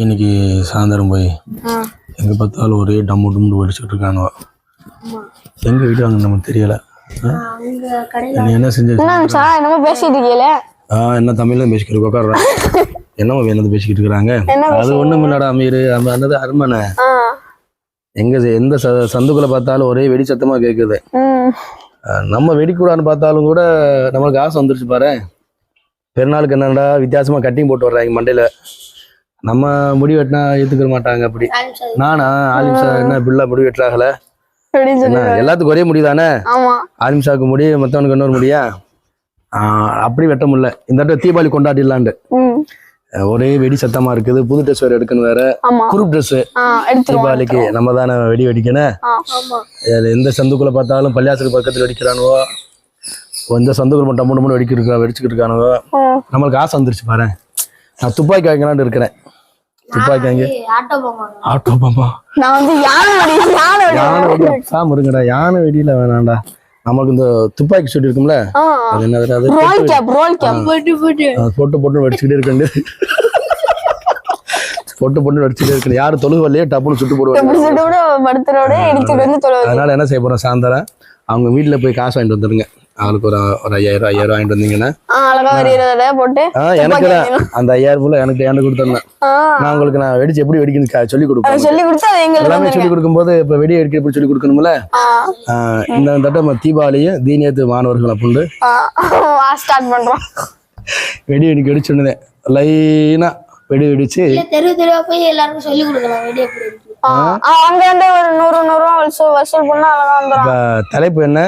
இன்னைக்கு சாயந்தரம் போய் எங்கே பார்த்தாலும் ஒரே டம்மு டும்மு வெடிச்சுக்கிட்டு இருக்கானுவ. எங்கே வீட்டு வாங்க நமக்கு தெரியல? நீ என்ன செஞ்ச பேசிட்டு இருக்கீல ஆ என்ன தமிழ்ல பேசிக்கிட்டு உட்காடுறேன் என்னமோ என்னது பேசிக்கிட்டு இருக்கிறாங்க. அது ஒண்ணும் இல்லடா அமீர். அந்த என்னது அரண்மனை ஆ. எங்க எந்த ச சந்துக்குள்ள பார்த்தாலும் ஒரே வெடி சத்தமா அஹ் நம்ம வெடிக்கூடாதுன்னு பார்த்தாலும் கூட நம்மளுக்கு ஆசை வந்துருச்சு பாரு. பெருநாளுக்கு என்னடா வித்தியாசமா கட்டிங் போட்டு வர்றாங்க மண்டையில. நம்ம முடி வெட்டினா ஏத்துக்க மாட்டாங்க அப்படி. நானா ஆலிம் சார் என்ன பிள்ளை முடி சொல்லி எல்லாத்துக்கும் ஒரே முடி தானே ஆலிம் சாக்கு முடி மற்றவனுக்கு இன்னொரு முடியா? அப்படி வெட்ட முடியல. இந்த தடவை தீபாவளி கொண்டாடிடலான்ட்டு. ஒரே வெடி சத்தமா இருக்குது. புது ட்ரெஸ் வேற எடுக்கணும் வேற. குரூப் ட்ரெஸ் தீபாவளிக்கு நம்ம தானே வெடி வெடிக்கணும். எந்த சந்துக்குள்ள பார்த்தாலும் பள்ளியாசல் பக்கத்துல வெடிக்கிறானுவோ எந்த சந்துக்குள்ள மட்டும் டம்மு டம்முன்னு வெடிக்கிட்டு இருக்கா வெடிச்சுக்கிட்டு இருக்கானுவோ. நம்மளுக்கு ஆசை வந்துருச்சு பாரு நான் துப்பாக்கி வாங்கலான்னு இருக்கிறேன். துப்பாக்கி வாங்கி ஆட்டோ பாம்பா நான் வந்து யானை வெடி யானை சாம இருங்கடா யானை வெடியில வேணாம்டா. நமக்கு இந்த துப்பாக்கி சுட்டு இருக்கும்ல? அது என்னது அது ரோல் கேப் ரோல் கேப் போட்டு போட்டு. அது போட்டு போட்டு வெடிச்சுக்கிட்டே இருக்கண்டு போட்டு போட்டு வெடிச்சுக்கிட்டே இருக்கு யாரும் தொழுகு வரலையே டப்புன்னு சுட்டு போடுவாங்க அதனால என்ன செய்ய போறோம் சாயந்தரம்? அவங்க வீட்டுல போய் காசு வாங்கிட்டு வந்துருங்க. அவளுக்கு ஒரு ஒரு ஐயாயிரம் ஐயாயிரம் வாங்கிட்டு வந்தீங்கன்னா எனக்கு அந்த ஐயாயிரம் ஃபுல்லாக எனக்கு எனக்கு கொடுத்துருந்தேன். நான் உங்களுக்கு நான் வெடிச்சு எப்படி வெடிக்கணும் சொல்லி கொடுப்பேன் சொல்லி கொடுத்து எல்லாமே சொல்லி கொடுக்கும்போது இப்போ வெடி வெடிக்க எப்படி சொல்லி கொடுக்கணும்ல? இந்த தட்டம் நம்ம தீபாவளியும் தீனியத்து மாணவர்கள் அப்படின்னு ஆ ஸ்டார்ட் பண்றோம். வெடி வெடிக்க வெடிச்சுன்னு லைனா வெடி வெடிச்சு தெரு தெருவா போய் எல்லாருக்கும் சொல்லி கொடுக்கலாம் வெடி எப்படி அங்க இருந்து ஒரு நூறு நூறு வசூல் வசூல் பண்ணா அழகா தலைப்பு என்ன?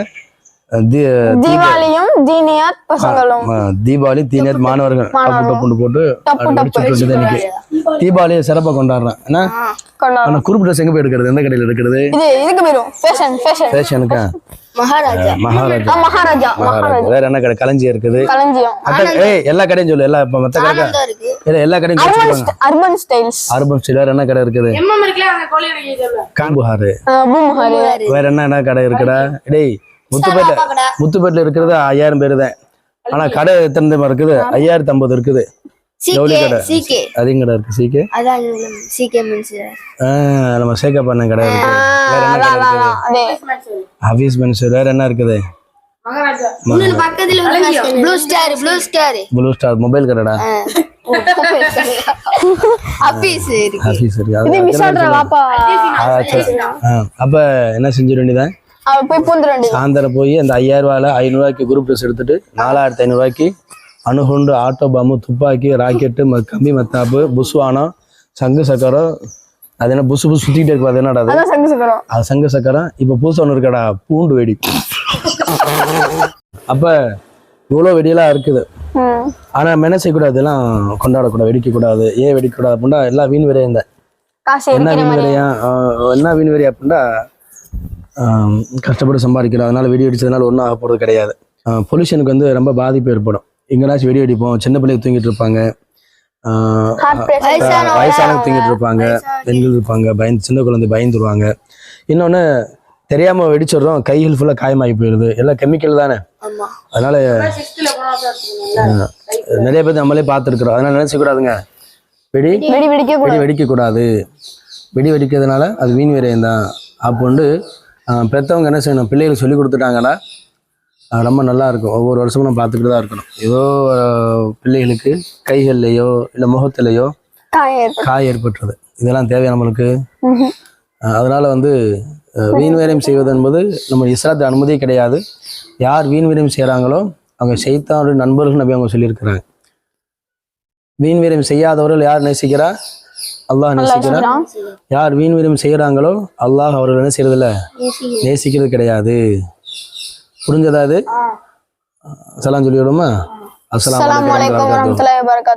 தீபாவளியும் தீனியாத் பசங்களும். தீபாவளி தீனியத் மாணவர்கள் டப்பு டப்புன்னு போட்டு இன்னைக்கு தீபாவளியை சிறப்பாக கொண்டாடுறேன். ஆனால் குரூப் ட்ரெஸ் எங்கே போய் எடுக்கிறது? எந்த கடையில் எடுக்கிறது? இது இதுக்கு போயிடும் ஃபேஷன் ஃபேஷன் ஃபேஷனுக்கா மகாராஜா. மகாராஜா. வேற என்ன கடை? களஞ்சியம் இருக்குது. ஏய் எல்லா கடையும் சொல்லு. எல்லா இப்ப மத்த கடை இல்ல எல்லா கடையும் வச்சிருப்பாங்க அர்பன் ஸ்டைல்ஸ் அர்பன் ஸ்டைல் வேற என்ன கடை இருக்குது? எம்எம் கோழி வேற என்ன என்ன கடை இருக்குடா? டேய் முத்துப்பேட்டை. முத்துப்பேட்டில் இருக்கிறது ஐயாயிரம் பேர் தான். ஆனா கடை எத்தனை இருக்குது? ஐயாயிரத்தி ஐம்பது இருக்குது. ஜவுளி கடை. அதிகம் கடை இருக்கு சிகே. மீன்ஸ் நம்ம சேகப் பண்ண கடை இருக்கு. வேற என்ன கடை இருக்குது? ஹபீஸ் பென்ஸ் வேற என்ன இருக்குது? ப்ளூ ஸ்டார் மொபைல் கடைடா. அப்ப என்ன செஞ்சிட வேண்டியதான் போய் பூந்துட சாயந்தரம் போய் அந்த ஐயாயிரம் ரூபாயில ஐநூறுரூவாய்க்கு குரூப் ட்ரெஸ் எடுத்துட்டு நாலாயிரத்தி ஐநூறுரூவாய்க்கு அணுகுண்டு ஆட்டோ பாம்பு துப்பாக்கி ராக்கெட்டு கம்பி மத்தாப்பு புஸ்வானம் சங்கு சக்கரம். அது என்ன புசு புசு சுத்திக்கிட்டே இருக்கு அது என்னடா சங்கு சக்கரம். அது சங்கு சக்கரம். இப்போ புதுசு ஒன்று இருக்கடா பூண்டு வெடி. அப்ப இவ்வளோ வெடியெல்லாம் இருக்குது. ஆனா மென செய்யக்கூடாது எல்லாம் கொண்டாடக்கூடாது வெடிக்கக்கூடாது. ஏன் வெடிக்கக்கூடாது அப்படின்னா எல்லாம் வீண் காசு என்ன வீண் விரையா என்ன வீண் விரை அப்படின்னா கஷ்டப்பட்டு சம்பாதிக்கிறோம். அதனால வெடி வெடிச்சதுனால ஒன்றும் ஆக போகிறது கிடையாது. பொல்யூஷனுக்கு வந்து ரொம்ப பாதிப்பு ஏற்படும். எங்கேனாச்சும் வெடி வெடிப்போம். சின்ன பிள்ளைங்க தூங்கிட்டு இருப்பாங்க. வயசானவங்க, தூங்கிட்டு இருப்பாங்க. பெண்கள் இருப்பாங்க. பயந்து சின்ன குழந்தை பயந்துருவாங்க. இன்னொன்று தெரியாம வெடிச்சிடுறோம். கைகள் ஃபுல்லாக காயமாகி போயிடுது. எல்லாம் கெமிக்கல் தானே? ஆமா. அதனால நிறைய பேர் நம்மளே பார்த்துருக்குறோம். அதனால நினைச்சக்கூடாதுங்க வெடி வெடி வெடிக்க வெடி வெடிக்கக்கூடாது. வெடி வெடிக்கிறதுனால அது வீண் விரயம் தான். அப்போண்டு பெற்றவங்க என்ன செய்யணும்? பிள்ளைகளுக்கு சொல்லி கொடுத்துட்டாங்கன்னா ரொம்ப நல்லா இருக்கும். ஒவ்வொரு வருஷமும் நம்ம பார்த்துக்கிட்டு தான் இருக்கணும். ஏதோ பிள்ளைகளுக்கு கைகள்லையோ இல்லை முகத்திலையோ காய் ஏற்பட்டுறது இதெல்லாம் தேவையா நம்மளுக்கு. அதனால வந்து வீண் விரயம் செய்வது என்பது நம்ம இஸ்லாத்து அனுமதியே கிடையாது. யார் வீண் விரயம் செய்கிறாங்களோ அவங்க செய்தானுடைய நண்பர்கள் நபி அவங்க சொல்லியிருக்கிறாங்க. வீண் விரயம் செய்யாதவர்கள் யார் நேசிக்கிறா? அல்லாஹ் நல்லா நேசிக்கிறா வச்சுக்கிறான். யார் வீண் விரயம் செய்கிறாங்களோ அல்லாஹ் அவர்கள் என்ன செய்யறதில்ல நேசிக்கிறது. கிடையாது. புரிஞ்சதா அது சலாம் சொல்லி விடுமா அஸ்ஸலாமு